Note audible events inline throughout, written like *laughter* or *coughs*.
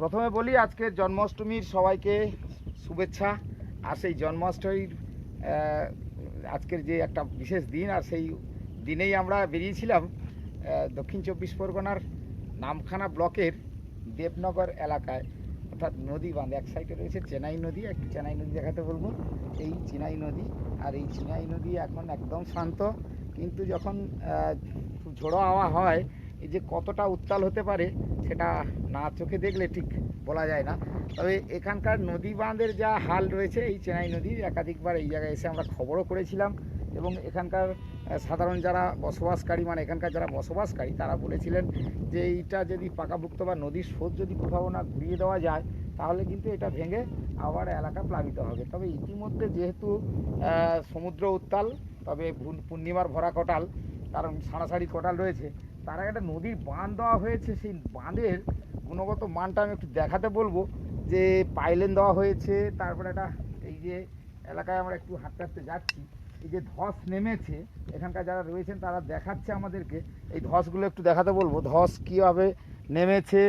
প্রথমে বলি, আজকে জন্মাষ্টমীর সবাইকে শুভেচ্ছা। আর সেই জন্মাষ্টমীর আজকের যে একটা বিশেষ দিন, আর সেই দিনেই আমরা বেরিয়েছিলাম দক্ষিণ চব্বিশ পরগনার নামখানা ব্লকের দেবনগর এলাকায়। অর্থাৎ নদী বাঁধ, এক সাইডে রয়েছে চেনাই নদী, একটু চেনাই নদী দেখাতে বলব। এই চেনাই নদী, আর এই চেনাই নদী এখন একদম শান্ত। কিন্তু যখন ঝোড়ো হাওয়া হয় এই যে কতটা উত্তাল হতে পারে সেটা না চোখে দেখলে ঠিক বলা যায় না। তবে এখানকার নদী বাঁধের যা হাল রয়েছে, এই চেনাই নদীর একাধিকবার এই জায়গায় এসে আমরা খবরও করেছিলাম এবং এখানকার সাধারণ যারা বসবাসকারী মানে এখানকার যারা বসবাসকারী, তারা বলেছিলেন যে এইটা যদি পাকাভুক্ত বা নদীর স্রোত যদি কোথাও না ঘুরিয়ে দেওয়া যায়, তাহলে কিন্তু এটা ভেঙে আবার এলাকা প্লাবিত হবে। তবে ইতিমধ্যে যেহেতু সমুদ্র উত্তাল, তবে পূর্ণিমার ভরা কটাল, কারণ সাড়াসাড়ি কটাল রয়েছে তার আগে একটা নদীর বাঁধ দেওয়া হয়েছে, সেই বাঁধের গুণগত মানটা আমি একটু দেখাতে বলব। যে পাইলেন দেওয়া হয়েছে, তারপরে একটা এই যে এলাকায় আমরা একটু হাঁটতে হাঁটতে যাচ্ছি, এই যে ধস নেমেছে, এখানকার যারা রয়েছেন তারা দেখাচ্ছে আমাদেরকে। এই ধসগুলো একটু দেখাতে বলব, ধস কীভাবে নেমেছে,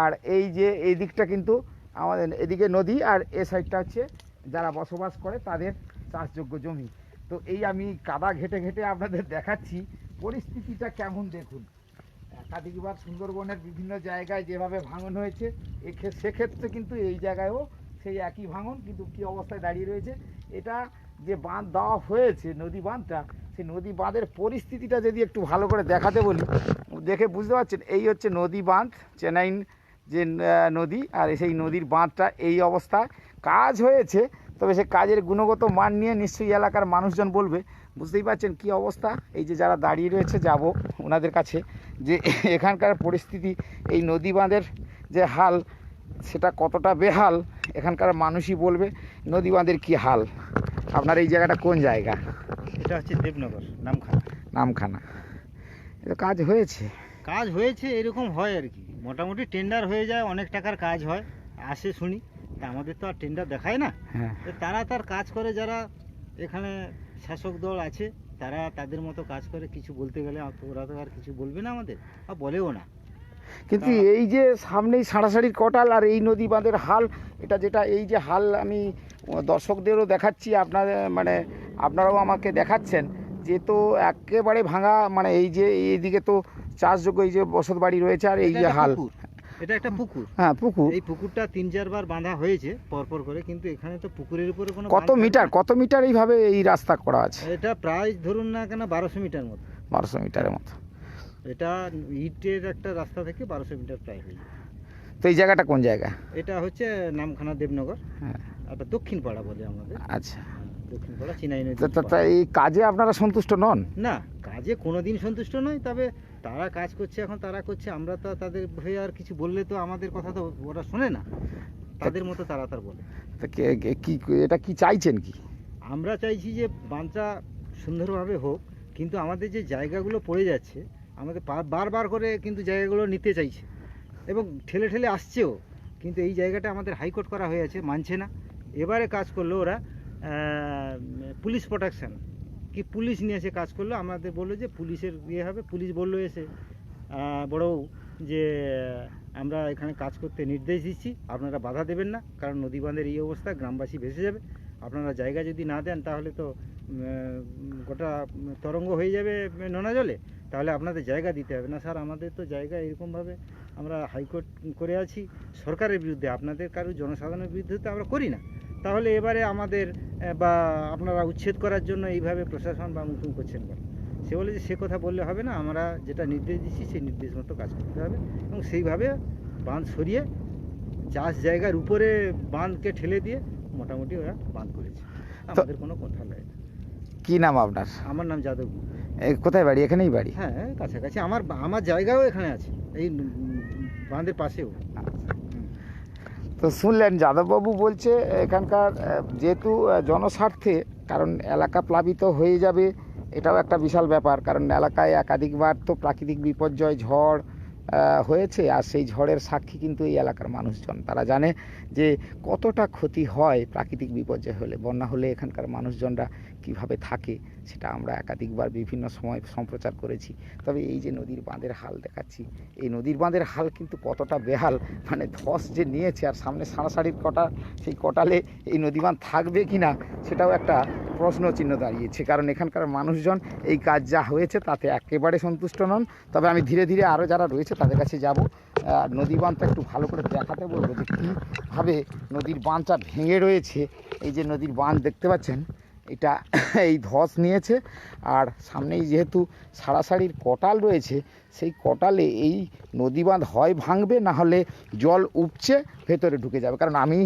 আর এই যে এই দিকটা কিন্তু আমাদের এদিকে নদী, আর এ সাইডটা হচ্ছে যারা বসবাস করে তাদের চাষযোগ্য জমি। তো এই আমি কাদা ঘেটে ঘেটে আপনাদের দেখাচ্ছি, পরিস্থিতিটা কেমন দেখুন? একাধিকবার সুন্দরবনের বিভিন্ন জায়গায় যেভাবে ভাঙন হয়েছে সেক্ষেত্রে কিন্তু এই জায়গায়ও সেই একই ভাঙন, কিন্তু কী অবস্থায় দাঁড়িয়ে রয়েছে? এটা যে বাঁধ দেওয়া হয়েছে, নদী বাঁধটা, সেই নদী বাঁধের পরিস্থিতিটা যদি একটু ভালো করে দেখাতে বলি, দেখে বুঝতে পারছেন, এই হচ্ছে নদী বাঁধ, চেনাইন যে নদী, আর সেই নদীর বাঁধটা এই অবস্থায়। কাজ হয়েছে তবে সে কাজের গুণগত মান নিয়ে নিশ্চয়ই এলাকার মানুষজন বলবে। বুঝতেই পারছেন কি অবস্থা? এই যে যারা দাঁড়িয়ে রয়েছে যাব ওনাদের কাছে যে এখানকার পরিস্থিতি এই নদী বাঁধের যে হাল সেটা কতটা বেহাল এখানকার মানুষই বলবে নদী বাঁধের কী হাল। আপনার এই জায়গাটা কোন জায়গা? এটা হচ্ছে দেবনগর নামখানা। নামখানা। এটা কাজ হয়েছে। কাজ হয়েছে এরকম হয় আর কি। মোটামুটি টেন্ডার হয়ে যায় অনেক টাকার কাজ হয় আসে শুনি। আমাদের তো আর টেন্ডার দেখায় না। হ্যাঁ। তারা তার কাজ করে যারা এখানে শাসক দল আছে তারা তাদের মতো কাজ করে কিছু বলতে গেলে ওরা তো আর কিছু বলবে না আমাদের আর বলেও না। কিন্তু এই যে সামনেই সাড়াসাড়ির কটাল আর এই নদী বাঁধের হাল এটা যেটা এই যে হাল আমি দর্শকদেরও দেখাচ্ছি আপনার মানে আপনারাও আমাকে দেখাচ্ছেন যে তো একেবারে ভাঙা মানে এই যে এইদিকে তো চাষযোগ্য এই যে বসত বাড়ি রয়েছে আর এই যে হাল। এটা একটা পুকুর। হ্যাঁ পুকুর। এই পুকুরটা তিন চারবার বাঁধা হয়েছে পরপর করে কিন্তু এখানে তো পুকুরের উপরে কোনো কত মিটার? কত মিটার এইভাবে এই রাস্তা করা আছে? এটা প্রায় ধরুন না কেন বারোশো মিটার মতো। বারোশো মিটারের মতো। এটা ইটের একটা রাস্তা থেকে বারোশো মিটার প্রায় হয়ে তো এই জায়গাটা কোন জায়গা? এটা হচ্ছে নামখানা দেবনগর হ্যাঁ। এটা দক্ষিণ পাড়া বলে আমাদের। আচ্ছা। দক্ষিণ পাড়া চিনাই তা এই কাজে আপনারা সন্তুষ্ট নন? না কাজে কোনোদিন সন্তুষ্ট নয় তবে তারা কাজ করছে এখন তারা করছে আমরা তো তাদের হয়ে আর কিছু বললে তো আমাদের কথা তো ওরা শোনে না। তাদের মতো তারা তার বলে। তা কে- এটা কি চাইছেন কি? আমরা চাইছি যে বাঁধটা সুন্দরভাবে হোক কিন্তু আমাদের যে জায়গাগুলো পড়ে যাচ্ছে আমাদের বারবার করে কিন্তু জায়গাগুলো নিতে চাইছে। এবং ঠেলে ঠেলে আসছেও কিন্তু এই জায়গাটা আমাদের হাইকোর্ট করা হয়েছে মানছে না। এবারে কাজ করল ওরা পুলিশ প্রোটেকশন। কি পুলিশ নিয়ে এসে কাজ করল? আমাদের বলল যে পুলিশের ইয়ে হবে। পুলিশ বলল এসে বড়বাবু যে, আমরা এখানে কাজ করতে নির্দেশ দিচ্ছি। আপনারা বাধা দেবেন না, কারণ নদী বাঁধের এই অবস্থা, গ্রামবাসী ভেসে যাবে। আপনারা জায়গা যদি না দেন, তাহলে তো গোটা তরঙ্গ হয়ে যাবে নোনা জলে। তাহলে আপনাদের জায়গা দিতে হবে না। স্যার, আমাদের তো জায়গা এরকমভাবে আমরা হাইকোর্ট করে আছি। সরকারের বিরুদ্ধে, আপনাদের কারও জনসাধারণের বিরুদ্ধে তো আমরা করি না। তাহলে এবারে আমাদের বা আপনারা উচ্ছেদ করার জন্য এইভাবে প্রশাসন বা মুকুম করছেন কেন সে বলে যে সে কথা বললে হবে না আমরা যেটা নির্দেশ দিচ্ছি সেই নির্দেশ মতো কাজ করতে হবে। এবং সেইভাবে বাঁধ সরিয়ে চাষ জায়গার উপরে বাঁধকে ঠেলে দিয়ে মোটামুটি ওরা বাঁধ করেছে। আমাদের কোনো কথা নেই। কি নাম আপনার? আমার নাম যাদব কোথায় বাড়ি? এখানেই বাড়ি? হ্যাঁ কাছাকাছি। আমার আমার জায়গাও এখানে আছে এই বাঁধের পাশেও। তো শুনলেন, যাদববাবু বলছে, এখানকার যেহেতু জনস্বার্থে, কারণ এলাকা প্লাবিত হয়ে যাবে, এটাও একটা বিশাল ব্যাপার, কারণ এলাকায় একাধিকবার তো প্রাকৃতিক বিপর্যয়, ঝড় হয়েছে। আর সেই ঝড়ের সাক্ষী কিন্তু এই এলাকার মানুষজন। তারা জানে যে কতটা ক্ষতি হয় প্রাকৃতিক বিপর্যয় হলে, বন্যা হলে এখানকার মানুষজনরা কীভাবে থাকে, সেটা আমরা একাধিকবার বিভিন্ন সময় সম্প্রচার করেছি। তবে এই যে নদীর বাঁধের হাল দেখাচ্ছি, এই নদীর বাঁধের হাল কিন্তু কতটা বেহাল মানে ধস যে নিয়েছে, আর সামনে সাড়াসাড়ির কটা, সেই কটালে এই নদী বাঁধ থাকবে কি না সেটাও একটা প্রশ্ন চিহ্ন দাঁড়িয়েছে। কারণ এখানকার মানুষজন এই কাজ যা হয়েছে তাতে একেবারে সন্তুষ্ট নন। তবে আমি ধীরে ধীরে আরও যারা রয়েছে তাদের কাছে যাব। নদী বাঁধটা একটু ভালো করে দেখাতে বলব যে কীভাবে নদীর বাঁধটা ভেঙে রয়েছে। এই যে নদীর বাঁধ দেখতে পাচ্ছেন, এটা *coughs* এই ধস নিয়েছে। আর সামনেই যেহেতু সারাসারির কটাল রয়েছে, সেই কটালে এই নদী বাঁধ হয় ভাঙবে, না হলে জল উপচে ভেতরে ঢুকে যাবে। কারণ আমি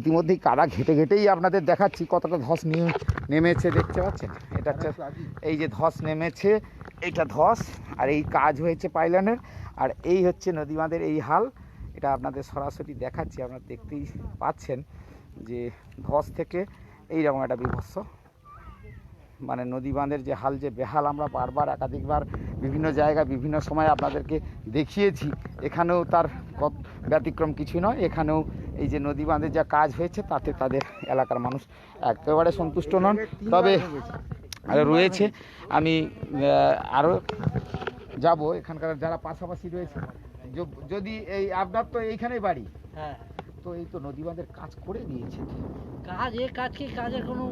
ইতিমধ্যেই কাদা ঘেটে ঘেটেই আপনাদের দেখাচ্ছি কতটা ধস নিয়ে নেমেছে দেখতে পাচ্ছেন? এটা হচ্ছে এই যে ধস নেমেছে এইটা ধস আর এই কাজ হয়েছে পাইলানের আর এই হচ্ছে নদী বাঁধের এই হাল। এটা আপনাদের সরাসরি দেখাচ্ছি আপনারা দেখতেই পাচ্ছেন যে ধস থেকে এইরকম একটা বিভৎস মানে নদী বাঁধের যে হাল যে বেহাল আমরা বারবার একাধিকবার বিভিন্ন জায়গায় বিভিন্ন সময় আপনাদেরকে দেখিয়েছি। এখানেও তার ব্যতিক্রম কিছু নয় এখানেও এই যে নদী বাঁধের যা কাজ হয়েছে তাতে তাদের এলাকার মানুষ একেবারে সন্তুষ্ট নন। তবে আর রয়েছে আমি আরও যাব। এখানকার যারা পাশাপাশি রয়েছে যদি এই আপনার তো এইখানেই বাড়ি। হ্যাঁ। তো এই তো নদী বাঁধের কাজ করে দিয়েছে কাজ এ কাজ কি? কাজের কোনো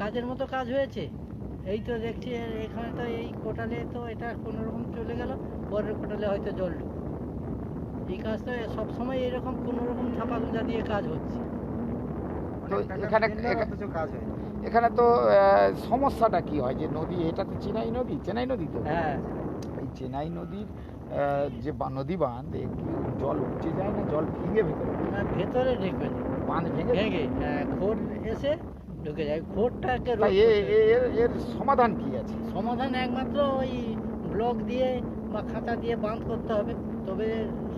কাজের মতো কাজ হয়েছে? এই তো দেখছি এখানে তো এই কোটালে তো এটা কোনো রকম চলে গেল পরের কোটালে হয়তো জল ঢুকলো। এই কাজ তো সবসময় এরকম কোনো রকম ছাপা গুঁজা দিয়ে কাজ হচ্ছে। তো এখানে কাজ হয় এখানে তো সমস্যাটা কি হয়? যে নদী এটা তো চেনাই নদী চেনাই নদী তো? হ্যাঁ। এই চেনাই নদীর যে বা- নদী বাঁধ জল উঠে যায় না? জল ভেঙে ভেতরে ভেতরে ঢুকবে। বাঁধ ভেঙে ভেঙে হ্যাঁ, খোঁড় এসে ঢুকে যায়। এ- এর এর সমাধান কি আছে? সমাধান একমাত্র ওই ব্লক দিয়ে বা খাতা দিয়ে বাঁধ করতে হবে। তবে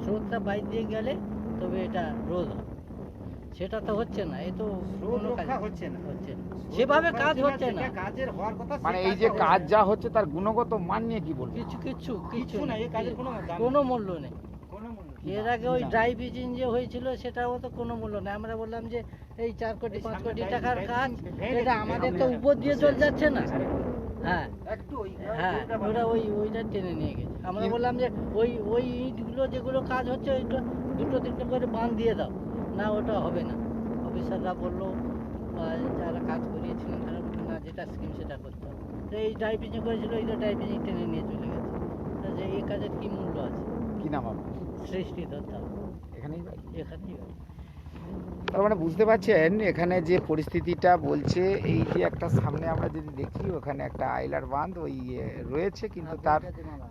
স্রোতটা বাইর দিয়ে গেলে তবে এটা রোধ হবে সেটা তো হচ্ছে না এ তো হচ্ছে না। হচ্ছে না। সেভাবে কাজ হচ্ছে না কাজের হওয়ার কথা মানে এই যে কাজ যা হচ্ছে তার গুণগত মান নিয়ে কি বলব? কিছু কিছু কিছু না এই কাজের কোনো দাম কোনো মূল্য নেই। কোনো মূল্য নেই। এর আগে ওই ড্রাই বিচিং যে হয়েছিল সেটাও তো কোনো মূল্য নেই। আমরা বললাম যে এই চার কোটি পাঁচ কোটি টাকার কাজ এটা আমাদের তো উপর দিয়ে চলে যাচ্ছে না। হ্যাঁ। একটু ওই হ্যাঁ ওইটা ওরা ওই ওইটা টেনে নিয়ে গেছে। আমরা বললাম যে ওই ওই ইটগুলো যেগুলো কাজ হচ্ছে ওইটা দুটো তিনটে করে বাঁধ দিয়ে দাও। না ওটা হবে না। অফিসাররা বলল বা যারা কাজ করিয়েছিলেন তারা বলল না যেটা স্কিম সেটা করতে হবে। তো এই ডাইপিজিং করেছিল এই তো টেনে নিয়ে চলে গেছে। তা যে এই কাজের কি মূল্য আছে? কি নাম আপনার? সৃষ্টি ধরতে হবে এখানেই এখানেই হয়। তার মানে বুঝতে পারছেন এখানে যে পরিস্থিতিটা বলছে এই যে একটা সামনে আমরা যদি দেখি ওখানে একটা আইলার বাঁধ ওই এ, রয়েছে কিন্তু তার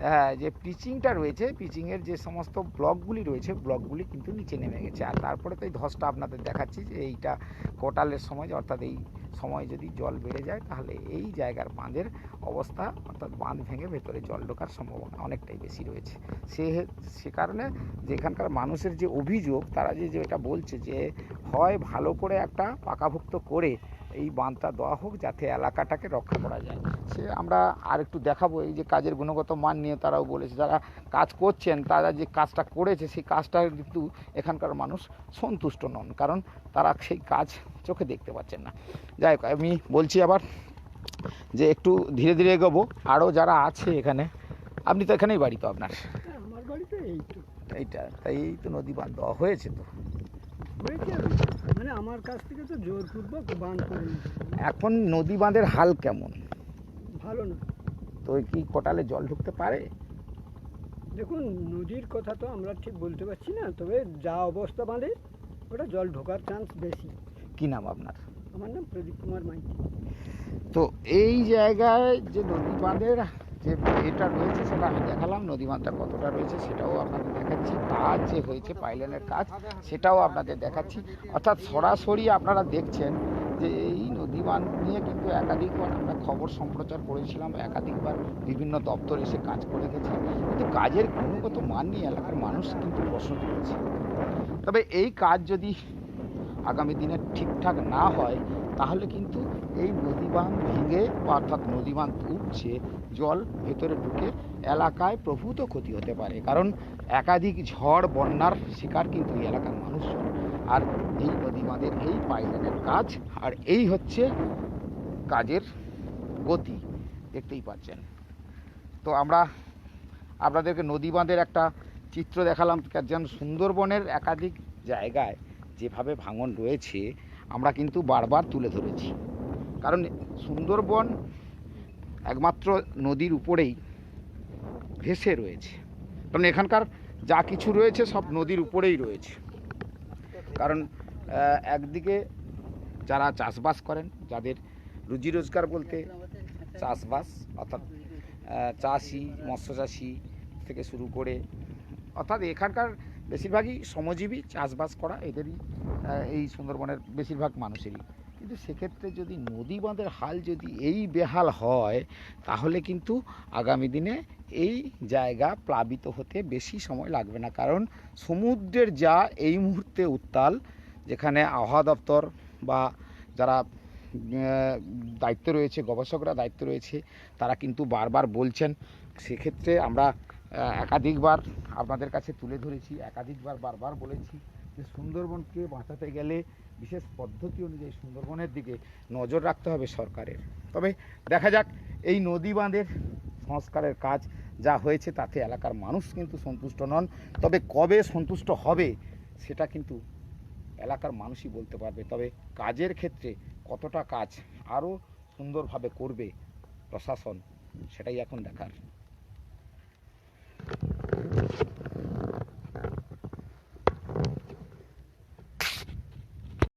হ্যাঁ যে পিচিংটা রয়েছে পিচিংয়ের যে সমস্ত ব্লকগুলি রয়েছে ব্লকগুলি কিন্তু নিচে নেমে গেছে। আর তারপরে তো এই ধসটা আপনাদের দেখাচ্ছি যে এইটা কোটালের সময় অর্থাৎ এই সময় যদি জল বেড়ে যায় তাহলে এই জায়গার বাঁধের অবস্থা অর্থাৎ বাঁধ ভেঙে ভেতরে জল ঢোকার সম্ভাবনা অনেকটাই বেশি রয়েছে। সে সে কারণে যে এখানকার মানুষের যে অভিযোগ তারা যে যেটা বলছে যে হয় ভালো করে একটা পাকাভুক্ত করে এই বাঁধটা দেওয়া হোক যাতে এলাকাটাকে রক্ষা করা যায়। সে আমরা আর একটু দেখাবো এই যে কাজের গুণগত মান নিয়ে তারাও বলেছে। যারা কাজ করছেন তারা যে কাজটা করেছে সেই কাজটা কিন্তু এখানকার মানুষ সন্তুষ্ট নন কারণ তারা সেই কাজ চোখে দেখতে পাচ্ছেন না। যাই হোক আমি বলছি আবার যে একটু ধীরে ধীরে এগোবো। আরও যারা আছে এখানে আপনি তো এখানেই বাড়ি তো আপনার? আমার বাড়িতে এই তো এইটা তাই এই তো নদী বাঁধ দেওয়া হয়েছে তো। মানে আমার কাছ থেকে তো জোরপূর্বক বান করে এখন নদী বাঁধের হাল কেমন? ভালো না। তো কি কোটালে জল ঢুকতে পারে? দেখুন নদীর কথা তো আমরা ঠিক বলতে পারছি না তবে যা অবস্থা বাঁধে ওটা জল ঢোকার চান্স বেশি। কি নাম আপনার? আমার নাম প্রদীপ কুমার মাইতি। তো এই জায়গায় যে নদী বাঁধের যে এটা রয়েছে সেটা আমি দেখালাম নদী বাঁধটা কতটা রয়েছে সেটাও আপনাদের দেখাচ্ছি। কাজ যে হয়েছে পাইলেনের কাজ, সেটাও আপনাদের দেখাচ্ছি। অর্থাৎ সরাসরি আপনারা দেখছেন যে এই নদী বাঁধ নিয়ে কিন্তু একাধিকবার আমরা খবর সম্প্রচার করেছিলাম, একাধিকবার বিভিন্ন দপ্তর এসে কাজ করে গেছে। কিন্তু কাজের গুণগত মান নিয়ে এলাকার মানুষ কিন্তু প্রশ্ন তুলেছে। তবে এই কাজ যদি আগামী দিনে ঠিকঠাক না হয় তাহলে কিন্তু এই নদী বাঁধ ভেঙে, অর্থাৎ নদী বাঁধ উঠছে জল ভেতরে ঢুকে এলাকায় প্রভূত ক্ষতি হতে পারে। কারণ একাধিক ঝড়, বন্যার শিকার কিন্তু এই এলাকার মানুষজন। আর এই নদী বাঁধের এই পাইলানের কাজ, আর এই হচ্ছে কাজের গতি। দেখতেই পাচ্ছেন। তো আমরা আপনাদেরকে নদী বাঁধের একটা চিত্র দেখালাম। যেন সুন্দরবনের একাধিক জায়গায় যেভাবে ভাঙন রয়েছে আমরা কিন্তু বারবার তুলে ধরেছি। কারণ সুন্দরবন একমাত্র নদীর উপরেই ভেসে রয়েছে। কারণ এখানকার যা কিছু রয়েছে সব নদীর উপরেই রয়েছে। কারণ একদিকে যারা চাষবাস করেন, যাদের রুজি রোজগার বলতে চাষবাস, অর্থাৎ চাষি মৎস্য চাষি থেকে শুরু করে, অর্থাৎ এখানকার বেশিরভাগই শ্রমজীবী চাষবাস করা এদেরই এই সুন্দরবনের বেশিরভাগ মানুষেরই। কিন্তু সেক্ষেত্রে যদি নদী বাঁধের হাল যদি এই বেহাল হয়, তাহলে কিন্তু আগামী দিনে এই জায়গা প্লাবিত হতে বেশি সময় লাগবে না। কারণ সমুদ্রের যা এই মুহূর্তে উত্তাল, যেখানে আবহাওয়া দপ্তর বা যারা দায়িত্ব রয়েছে, গবেষকরা দায়িত্ব রয়েছে, তারা কিন্তু বারবার বলছেন। সেক্ষেত্রে আমরা একাধিকবার আপনাদের কাছে তুলে ধরেছি, একাধিকবার বারবার বলেছি। যে সুন্দরবনকে বাঁচাতে গেলে বিশেষ পদ্ধতি অনুযায়ী সুন্দরবনের দিকে নজর রাখতে হবে সরকারের। তবে দেখা যাক এই নদী বাঁধের সংস্কারের কাজ যা হয়েছে তাতে এলাকার মানুষ কিন্তু সন্তুষ্ট নন। তবে কবে সন্তুষ্ট হবে সেটা কিন্তু এলাকার মানুষই বলতে পারবে। তবে কাজের ক্ষেত্রে কতটা কাজ আরও সুন্দরভাবে করবে প্রশাসন সেটাই এখন দেখার।